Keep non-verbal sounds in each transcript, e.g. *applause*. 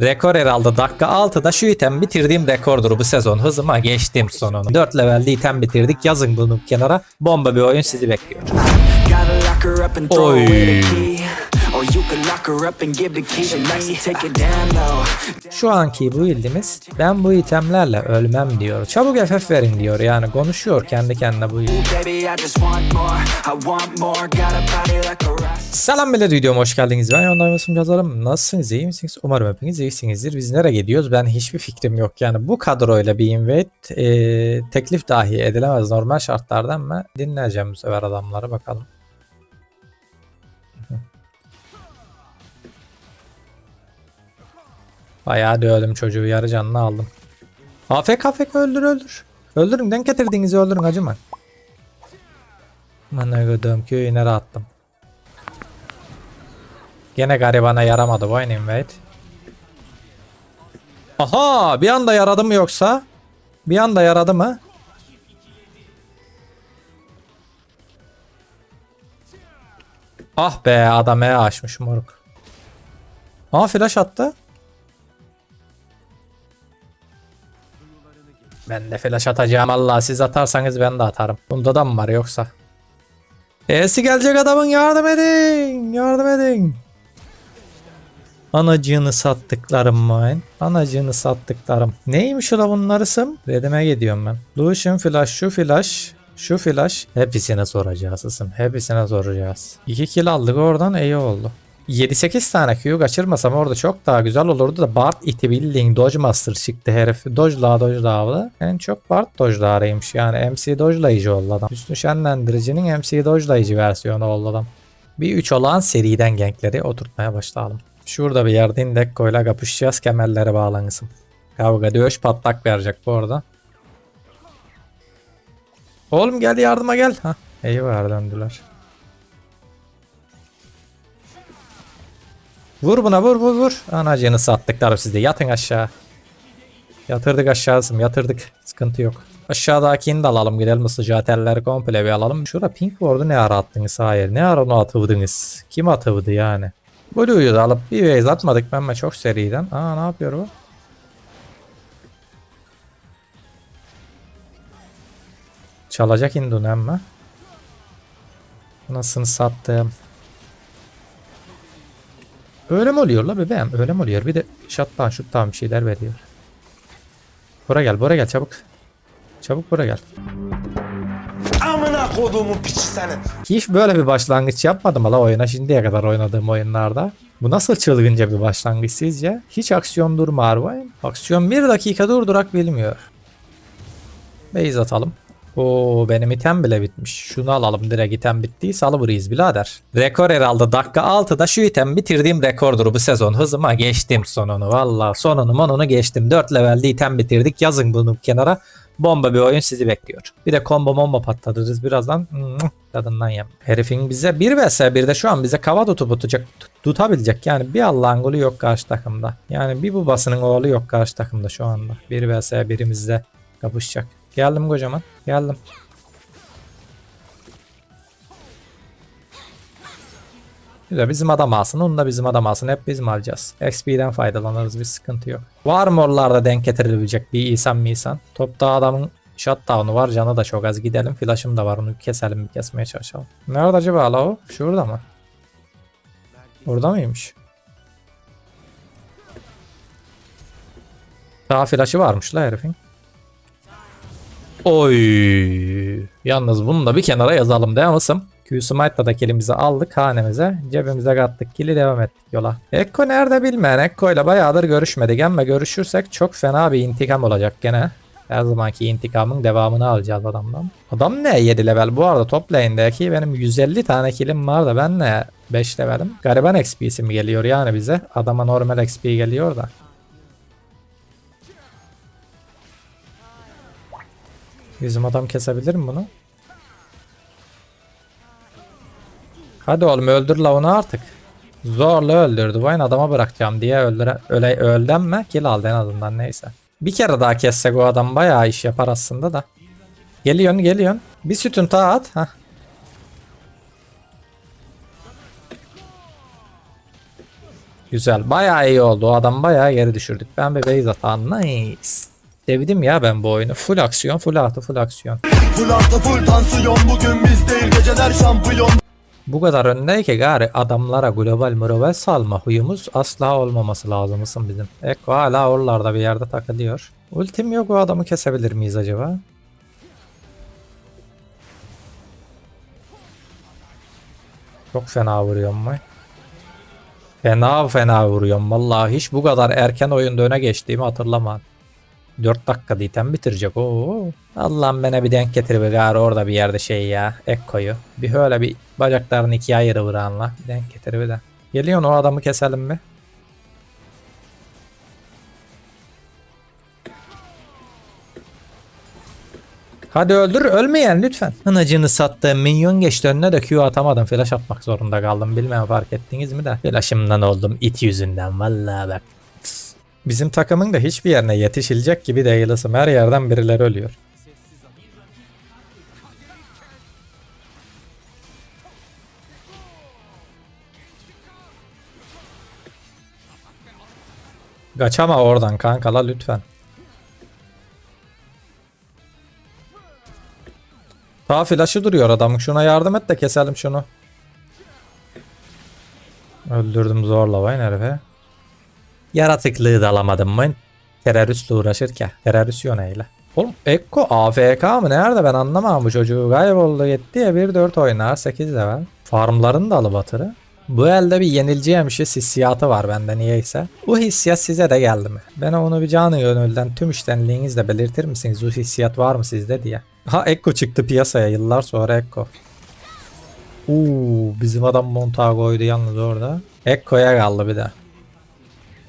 Rekor herhalde dakika 6'da şu item bitirdiğim rekordur bu sezon. Hızıma geçtim sonunu. 4 levelde item bitirdik. Yazın bunu kenara. Bomba bir oyun sizi bekliyor. Oy. Away the key. Or you can lock her up and give the key to me. Take it down low. Şu anki bu ildimiz ben bu itemlerle ölmem diyor. Çabuk FF verin diyor. Yani konuşuyor kendi kendine bu. Selam millet videoma hoş geldiniz. Ben Yonday Masum yazarım. Nasılsınız? iyi misiniz? Umarım hepiniz iyisinizdir. Biz nereye gidiyoruz? Ben hiçbir fikrim yok. Yani bu kadroyla bir invade e, teklif dahi edilemez normal şartlardan mı? Dinleyeceğim bu sefer adamları bakalım. Bayağı dövdüm çocuğu yarı canını aldım. AFK AFK öldür öldür. Öldürün denk getirdiğinizi öldürün acıma. Bana gördüğüm köyü nereye attım. Gene garibana yaramadı bu invade. Aha bir anda yaradı mı yoksa? Bir anda yaradı mı? Ah be adam E açmış moruk. Aa flash attı. Ben de flash atacağım Allah siz atarsanız ben de atarım. Bunda da mı var yoksa? E'si gelecek adamın yardım edin. Yardım edin. Anacığını sattıklarım mine. Anacığını sattıklarım. Neymiş ola bunlar isim? Redime gidiyorum ben. Lucian flash, şu flash, şu flash. Hepsine soracağız isim. Hepsine soracağız. 2 kill aldık oradan iyi oldu. 7-8 tane Q kaçırmasam orada çok daha güzel olurdu da Bart iti bildiğin Dodge Master çıktı herif. Dodge'la Dodge'la En çok Bart Dodge'larıymış yani MC Dodge'layıcı oldu adam. Üstün şenlendiricinin MC Dodge'layıcı versiyonu oldu adam. Bir 3 olan seriden gankleri oturtmaya başlayalım. Şurada bir yerde Indekko kapışacağız. Kemerlere bağlanırsın. Kavga dövüş patlak verecek bu arada. Oğlum gel yardıma gel. Hah. Eyvah döndüler. Vur buna vur vur vur. Anacığını sattıklar sizde. Yatın aşağı. Yatırdık aşağısım yatırdık. Sıkıntı yok. Aşağıdakini de alalım gidelim hızlıca telleri komple bir alalım. Şurada pink ward'u ne ara attınız hayır. Ne ara onu atıvdınız? Kim atıvdı yani? Blue'yu da alıp bir base atmadık ben çok seriden. Aa ne yapıyor bu? Çalacak Hindun ama. Nasıl sattım? Öyle mi oluyor la bebeğim? Öyle mi oluyor? Bir de shutdown shutdown bir şeyler veriyor. Bora gel, bora gel çabuk. Çabuk bora gel. Amına koduğumun piçi senin. Hiç böyle bir başlangıç yapmadım la oyuna şimdiye kadar oynadığım oyunlarda. Bu nasıl çılgınca bir başlangıç sizce? Hiç aksiyon durma oyun. Aksiyon bir dakika durdurak bilmiyor. Base atalım. Oo benim item bile bitmiş. Şunu alalım direkt item bittiyse alıvırıyız birader. Rekor herhalde dakika 6'da şu item bitirdiğim rekordur bu sezon. Hızıma geçtim sonunu valla. Sonunu monunu geçtim. 4 levelde item bitirdik. Yazın bunu kenara. Bomba bir oyun sizi bekliyor. Bir de combo bomba patlatırız birazdan. Tadından yem. Herifin bize 1 vs 1'de şu an bize kava tutup tutacak, tut- tutabilecek. Yani bir Allah'ın golü yok karşı takımda. Yani bir babasının oğlu yok karşı takımda şu anda. 1 vs 1'imizde kapışacak. Geldim kocaman. Geldim. Güzel bizim adam alsın. Onu da bizim adam alsın. Hep bizim alacağız. XP'den faydalanırız. Bir sıkıntı yok. Var mı oralarda denk getirilebilecek bir İsan misan? Topta adamın shutdown'u var. Canı da çok az. Gidelim. Flash'ım da var. Onu keselim. Kesmeye çalışalım. Nerede acaba la o? Şurada mı? Orada mıymış? Daha flash'ı varmış la herifin. Oy. Yalnız bunu da bir kenara yazalım değil mi? Q-Smite'la da kilimizi aldık hanemize. Cebimize kattık. Kili devam ettik yola. Ekko nerede bilmeyen Ekko ile bayağıdır görüşmedik ama görüşürsek çok fena bir intikam olacak gene. Her zamanki intikamın devamını alacağız adamdan. Adam ne 7 level bu arada top lane'deki benim 150 tane kilim var da ben ne 5 levelim. Gariban XP'si mi geliyor yani bize? Adama normal XP geliyor da. Bizim adam kesebilir mi bunu? Hadi oğlum öldür la onu artık. Zorla öldürdü. Vayne adama bırakacağım diye öldüre, öyle öldüm mü? Kill aldı en azından neyse. Bir kere daha kessek o adam bayağı iş yapar aslında da. Geliyorsun geliyorsun. Bir sütun daha at. Heh. Güzel. Bayağı iyi oldu. O adam bayağı geri düşürdük. Ben base atağım. Nice. Sevdim ya ben bu oyunu. Full aksiyon, full artı, full aksiyon. Full artı full tansiyon bugün biz değil geceler şampiyon Bu kadar öndeyken gari adamlara global global salma huyumuz asla olmaması lazımısın bizim. Ekko hala oralarda bir yerde takılıyor. Ultim yok o adamı kesebilir miyiz acaba? Çok fena vuruyorum mu? Fena fena vuruyorum. Vallahi hiç bu kadar erken oyunda öne geçtiğimi hatırlamam. 4 dakika item bitirecek. Oo. Allah'ım bana bir denk getir be gari orada bir yerde şey ya. Ekko'yu. Bir öyle bir bacaklarını ikiye ayırı vuranla. Bir denk getir bir de. Geliyorsun o adamı keselim mi? Hadi öldür ölmeyen lütfen. Hınacını sattığım minyon geçti önüne de Q atamadım. Flash atmak zorunda kaldım. Bilmem fark ettiniz mi de. Flash'ımdan oldum it yüzünden vallahi bak. Bizim takımın da hiçbir yerine yetişilecek gibi değilisim. Her yerden birileri ölüyor. Kaçama oradan kankala lütfen. Daha flaşı duruyor adamın. Şuna yardım et de keselim şunu. Öldürdüm zorla vay herife. Yaratıklığı da alamadım mı? Teröristle uğraşırken. Terörist yöneyle. Oğlum Ekko AFK mı? Nerede ben anlamam bu çocuğu. Kayboldu gitti ya 1-4 oynar 8 level. Farmların da alıbatırı. Bu elde bir yenileceğimiş hissiyatı var bende niyeyse. Bu hissiyat size de geldi mi? Bana onu bir canı gönülden tüm iştenliğinizle belirtir misiniz? Bu hissiyat var mı sizde diye. Ha Ekko çıktı piyasaya yıllar sonra Ekko. Uuu bizim adam Montago'ydu yalnız orada. Ekko'ya kaldı bir de.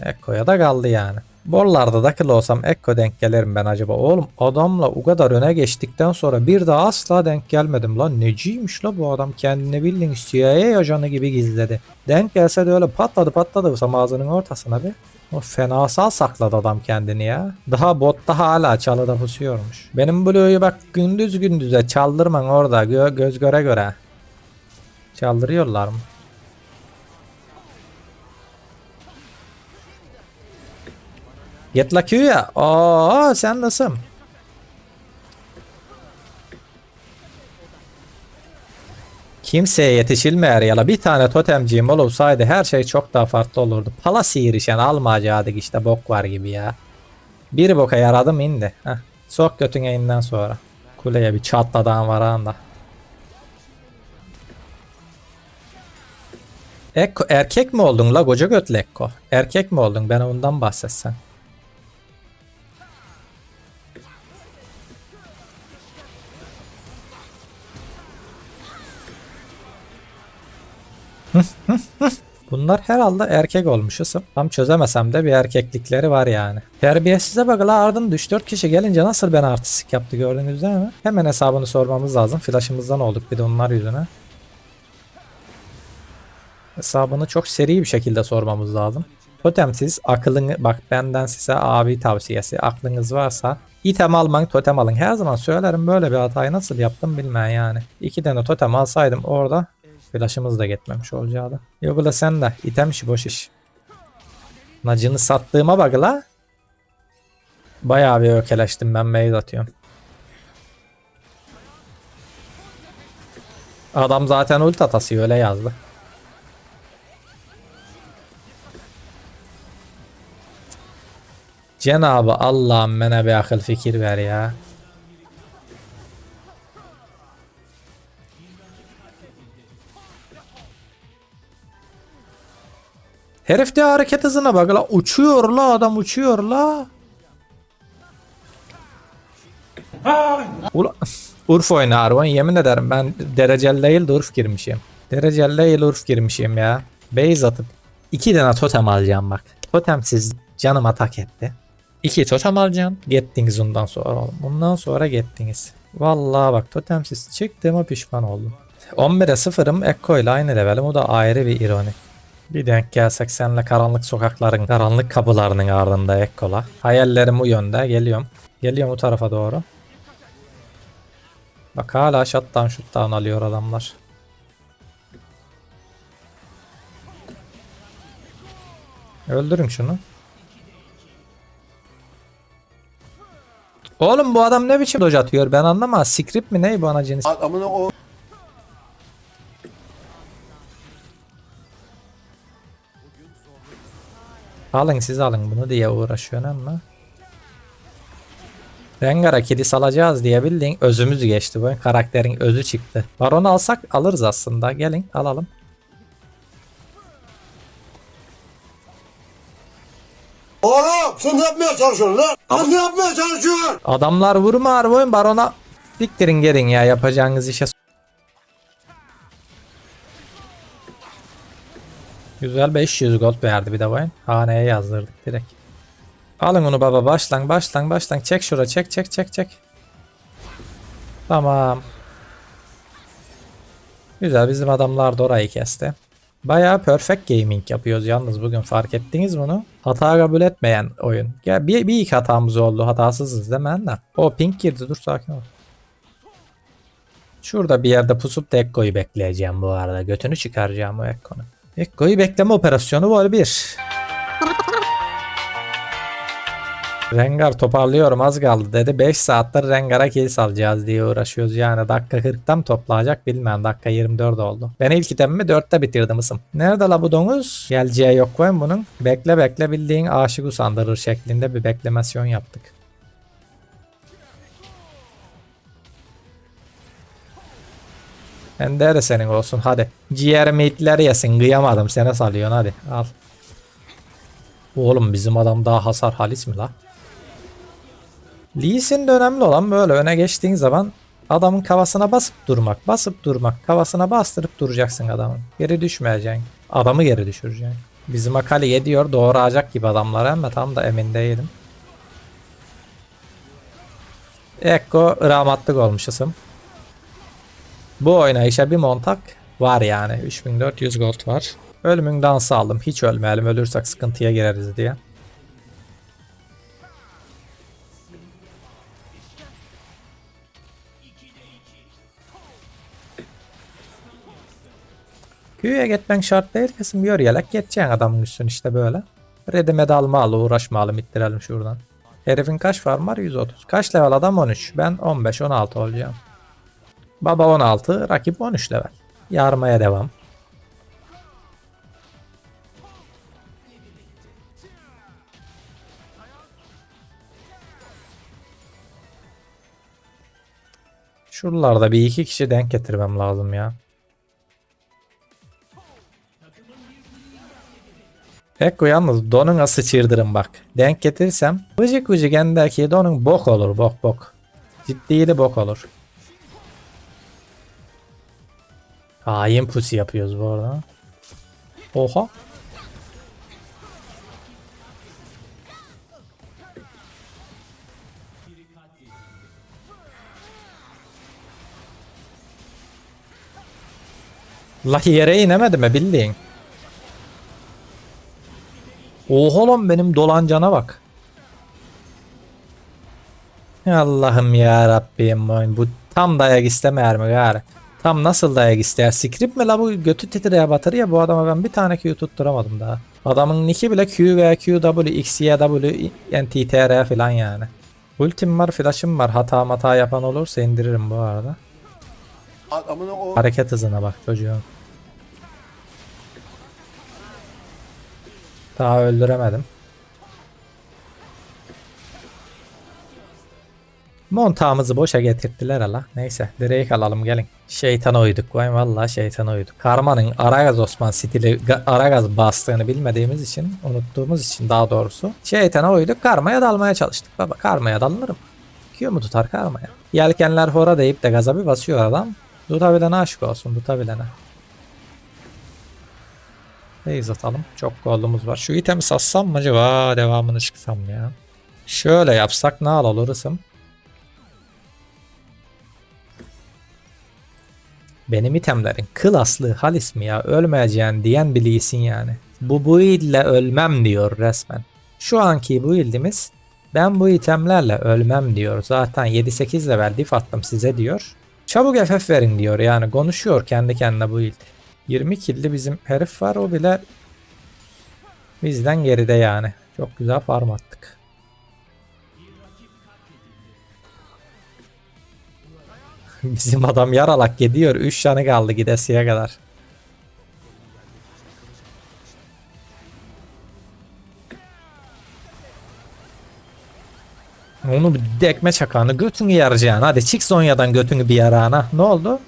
Ekko'ya da kaldı yani. Borlarda dakil olsam Ekko denk gelirim ben acaba. Oğlum adamla o kadar öne geçtikten sonra bir daha asla denk gelmedim lan. Neciymiş la bu adam kendini bildiğin CIA ajanı gibi gizledi. Denk gelse de öyle patladı patladı bu ağzının ortasına bir. O fenasal sakladı adam kendini ya. Daha botta hala çalıda pusuyormuş. Benim Blue'yu bak gündüz gündüze çaldırman orada gö- göz göre göre. Çaldırıyorlar mı? Get la Q'ya. Aa sen nasılsın? Kimseye yetişilmeyer ya la bir tane totemciğim olsaydı her şey çok daha farklı olurdu. Pala sihirişen almayacaktık işte bok var gibi ya. Bir boka yaradım indi. Heh. Sok götüne inden sonra. Kuleye bir çatladan var anda. Ekko erkek mi oldun la koca götlü Ekko? Erkek mi oldun? Ben ondan bahsetsen. Bunlar herhalde erkek olmuşuz. Tam çözemesem de bir erkeklikleri var yani. Terbiyesize bak la ardın 3-4 kişi gelince nasıl ben artistik yaptı gördünüz değil mi? Hemen hesabını sormamız lazım. Flash'ımızdan olduk bir de onlar yüzüne. Hesabını çok seri bir şekilde sormamız lazım. Totemsiz akılını bak benden size abi tavsiyesi aklınız varsa item alman totem alın. Her zaman söylerim böyle bir hatayı nasıl yaptım bilmem yani. İki tane totem alsaydım orada flash'ımız da gitmemiş olacaktı. Yok la sen de item boş iş. Nacını sattığıma bak la. Bayağı bir ökeleştim ben mail atıyorum. Adam zaten ult atası öyle yazdı. Cenabı Allah'ım bana bir akıl fikir ver ya. Herif de hareket hızına bak la uçuyor la adam uçuyor la. Ula, Urf oynar oyun yemin ederim ben dereceli değil de Urf girmişim. Dereceli değil Urf girmişim ya. Base atıp iki tane totem alacağım bak. Totemsiz canım atak etti. İki totem alacağım. Gittiniz ondan sonra oğlum. Bundan sonra gittiniz. Vallahi bak totemsiz çıktığıma pişman oldum. 11'e 0'ım Ekko ile aynı levelim. O da ayrı bir ironi. Bir denk gelsek senle karanlık sokakların, karanlık kapılarının ardında Ekko'la. Hayallerim bu yönde. Geliyorum. Geliyorum o tarafa doğru. Bak hala shutdown shutdown alıyor adamlar. Öldürün şunu. Oğlum bu adam ne biçim dodge atıyor ben anlamam. Script mi ne bu anacını? Adamını o Alın siz alın bunu diye uğraşıyorsun ama. Rengar'a kedi salacağız diye bildiğin özümüz geçti bu. Karakterin özü çıktı. Baron alsak alırız aslında. Gelin alalım. Oğlum sen ne yapmaya çalışıyorsun lan? Sen ne yapmaya çalışıyorsun? Adamlar vurma harbi barona. Diktirin gelin ya yapacağınız işe. Güzel 500 gold verdi bir de oyun. Haneye yazdırdık direkt. Alın onu baba başlan başlan başlan çek şura çek çek çek çek. Tamam. Güzel bizim adamlar da orayı kesti. Bayağı perfect gaming yapıyoruz yalnız bugün fark ettiniz bunu. Hata kabul etmeyen oyun. Ya bir, bir iki hatamız oldu hatasızız demen de. O pink girdi dur sakin ol. Şurada bir yerde pusup da Ekko'yu bekleyeceğim bu arada. Götünü çıkaracağım o Ekko'nun. Ekko'yu bekleme operasyonu var bir. Rengar toparlıyorum az kaldı dedi. 5 saattir Rengar'a kill salacağız diye uğraşıyoruz. Yani dakika 40'ta mı toplayacak bilmem. Dakika 24 oldu. Ben ilk itemimi 4'te bitirdim ısım. Nerede la bu domuz? Geleceği yok koyun bunun. Bekle bekle bildiğin aşık usandırır şeklinde bir beklemasyon yaptık. Ende de senin olsun hadi. Ciğer meatler yesin kıyamadım sene salıyorsun hadi al. Oğlum bizim adam daha hasar halis mi la? Lee Sin de önemli olan böyle öne geçtiğin zaman adamın kafasına basıp durmak, basıp durmak, kafasına bastırıp duracaksın adamın. Geri düşmeyeceksin. Adamı geri düşüreceksin. Bizim Akali yediyor doğuracak gibi adamlar ama tam da emin değilim. Ekko rahmatlık olmuşuzum. Bu oynayışa bir montak var yani. 3400 gold var. Ölümün dansı aldım. Hiç ölmeyelim. Ölürsek sıkıntıya gireriz diye. Q'ya gitmen şart değil bir yelek geçeceksin adamın üstüne işte böyle. Ready medal mı al uğraşmayalım ittirelim şuradan. Herifin kaç farm var? 130. Kaç level adam? 13. Ben 15-16 olacağım. Baba 16, rakip 13 level. Yarmaya devam. Şuralarda bir iki kişi denk getirmem lazım ya. Ekko yalnız donuna sıçırdırım bak. Denk getirirsem vıcık vıcık endeki donun bok olur bok bok. Ciddiyeli bok olur. Hain pusi yapıyoruz bu arada. Oha. La yere inemedi mi bildiğin? Oha lan benim dolancana bak. Allah'ım ya Rabbim bu tam dayak istemeyer mi gari? Tam nasıl dayak ister? Script mi la bu götü titreye batır ya bu adama ben bir tane Q tutturamadım daha. Adamın nicki bile Q veya QW, XYW, NTTR falan yani. Ultim var, flash'ım var. Hata mata yapan olursa indiririm bu arada. Adamını o Hareket hızına bak çocuğun. Daha öldüremedim. Montağımızı boşa getirdiler ala. Neyse Drake alalım gelin. Şeytana uyduk vay vallahi şeytana uyduk. Karma'nın Aragaz Osman stili ga- Aragaz bastığını bilmediğimiz için unuttuğumuz için daha doğrusu şeytana uyduk Karma'ya dalmaya çalıştık. Baba Karma'ya dalınırım. Q mu tutar Karma'ya? Yelkenler hora deyip de gaza bir basıyor adam. Tutabilene aşık olsun tutabilene. Base atalım. Çok goldumuz var. Şu itemi sassam mı acaba? Devamını çıksam ya. Şöyle yapsak ne al olurusum. Benim itemlerin klaslı halis mi ya ölmeyeceğin diyen biliysin yani. Bu build ile ölmem diyor resmen. Şu anki build'imiz ben bu itemlerle ölmem diyor. Zaten 7-8 level diff attım size diyor. Çabuk FF verin diyor yani konuşuyor kendi kendine build. 20 killi bizim herif var o bile Bizden geride yani. Çok güzel farm attık. *laughs* Bizim adam yaralak gidiyor. 3 tane kaldı gidesiye kadar. Onu bir dekme çakanı götünü yaracaksın. Hadi çık Zonya'dan götünü bir yarağına. Ne oldu?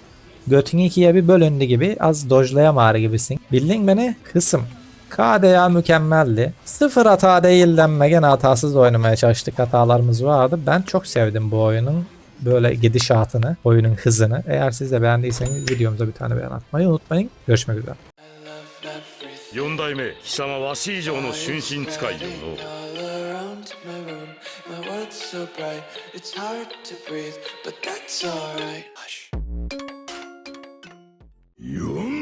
Götünü ikiye bir bölündü gibi az dojlayamar gibisin. Bildin beni? Kısım. KDA mükemmeldi. Sıfır hata değil denme. Gene hatasız oynamaya çalıştık. Hatalarımız vardı. Ben çok sevdim bu oyunun böyle gidişatını, oyunun hızını. Eğer siz de beğendiyseniz videomuza bir tane beğen atmayı unutmayın. Görüşmek üzere. 4代目貴様わし以上の春心使いよの。My